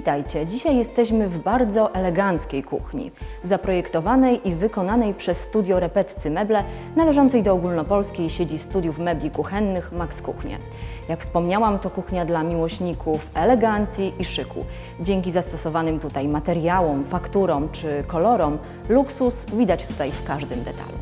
Witajcie. Dzisiaj jesteśmy w bardzo eleganckiej kuchni, zaprojektowanej i wykonanej przez studio Repetcy Meble należącej do ogólnopolskiej sieci studiów mebli kuchennych Max Kuchnie. Jak wspomniałam, to kuchnia dla miłośników elegancji i szyku. Dzięki zastosowanym tutaj materiałom, fakturom czy kolorom, luksus widać tutaj w każdym detalu.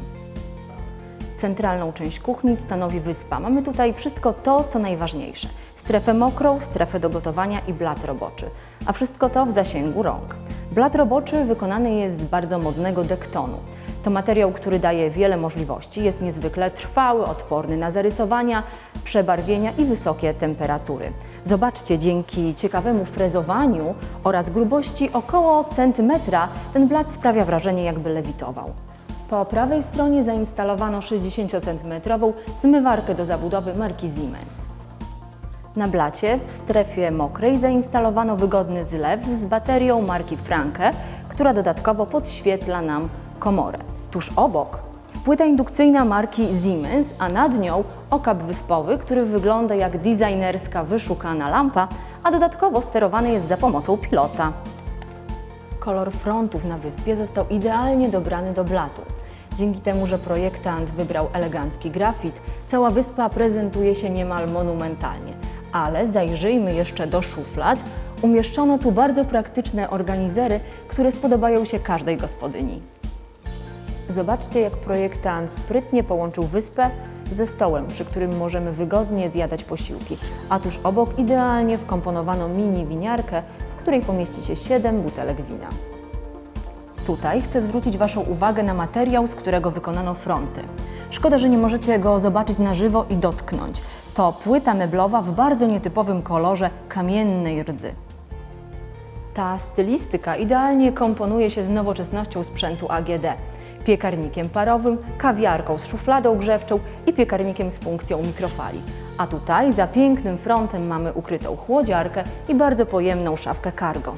Centralną część kuchni stanowi wyspa. Mamy tutaj wszystko to, co najważniejsze. Strefę mokrą, strefę do gotowania i blat roboczy. A wszystko to w zasięgu rąk. Blat roboczy wykonany jest z bardzo modnego dektonu. To materiał, który daje wiele możliwości. Jest niezwykle trwały, odporny na zarysowania, przebarwienia i wysokie temperatury. Zobaczcie, dzięki ciekawemu frezowaniu oraz grubości około centymetra ten blat sprawia wrażenie, jakby lewitował. Po prawej stronie zainstalowano 60 cm zmywarkę do zabudowy marki Siemens. Na blacie w strefie mokrej zainstalowano wygodny zlew z baterią marki Franke, która dodatkowo podświetla nam komorę. Tuż obok płyta indukcyjna marki Siemens, a nad nią okap wyspowy, który wygląda jak designerska wyszukana lampa, a dodatkowo sterowany jest za pomocą pilota. Kolor frontów na wyspie został idealnie dobrany do blatu. Dzięki temu, że projektant wybrał elegancki grafit, cała wyspa prezentuje się niemal monumentalnie. Ale zajrzyjmy jeszcze do szuflad. Umieszczono tu bardzo praktyczne organizery, które spodobają się każdej gospodyni. Zobaczcie, jak projektant sprytnie połączył wyspę ze stołem, przy którym możemy wygodnie zjadać posiłki, a tuż obok idealnie wkomponowano mini winiarkę, w której pomieści się 7 butelek wina. Tutaj chcę zwrócić Waszą uwagę na materiał, z którego wykonano fronty. Szkoda, że nie możecie go zobaczyć na żywo i dotknąć. To płyta meblowa w bardzo nietypowym kolorze kamiennej rdzy. Ta stylistyka idealnie komponuje się z nowoczesnością sprzętu AGD. Piekarnikiem parowym, kawiarką z szufladą grzewczą i piekarnikiem z funkcją mikrofali. A tutaj za pięknym frontem mamy ukrytą chłodziarkę i bardzo pojemną szafkę cargo.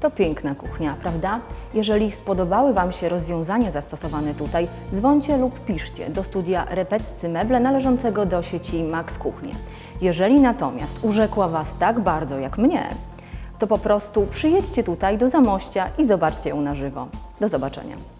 To piękna kuchnia, prawda? Jeżeli spodobały Wam się rozwiązania zastosowane tutaj, dzwońcie lub piszcie do studia Repeccy Meble należącego do sieci Max Kuchnie. Jeżeli natomiast urzekła Was tak bardzo jak mnie, to po prostu przyjedźcie tutaj do Zamościa i zobaczcie ją na żywo. Do zobaczenia.